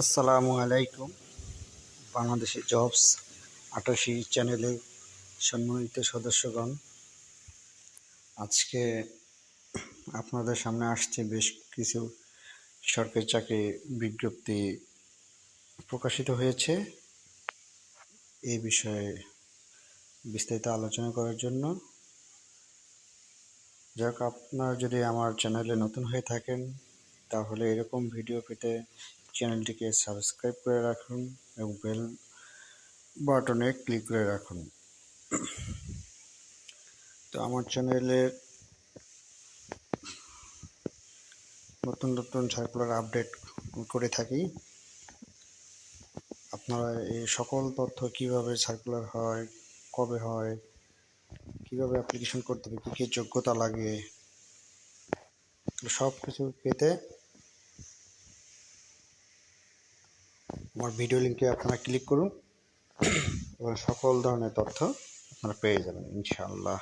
আসসালামু আলাইকুম। বাংলাদেশি জবস আটাশি চ্যানেলে সম্মানিত সদস্যগণ, আজকে আপনাদের সামনে আসছে বেশ কিছু সরকারি চাকরি বিজ্ঞপ্তি প্রকাশিত হয়েছে। এই বিষয়ে বিস্তারিত আলোচনা করার জন্য। যাক আপনারা যদি আমার চ্যানেলে নতুন হয়ে থাকেন, তাহলে এরকম ভিডিও পেতে চ্যানেলটিকে সাবস্ক্রাইব করে রাখুন এবং বেল বাটনে ক্লিক করে রাখুন। তো আমার চ্যানেলের নতুন নতুন সার্কুলার আপডেট করে থাকি। আপনারা এই সকল তথ্য কীভাবে সার্কুলার হয়, কবে হয়, কীভাবে অ্যাপ্লিকেশন করতে হবে, কী কী যোগ্যতা লাগে সব কিছু পেতে আমার ভিডিও লিঙ্কে আপনারা ক্লিক করুন। এবং সকল ধরনের তথ্য আপনারা পেয়ে যাবেন ইনশাআল্লাহ।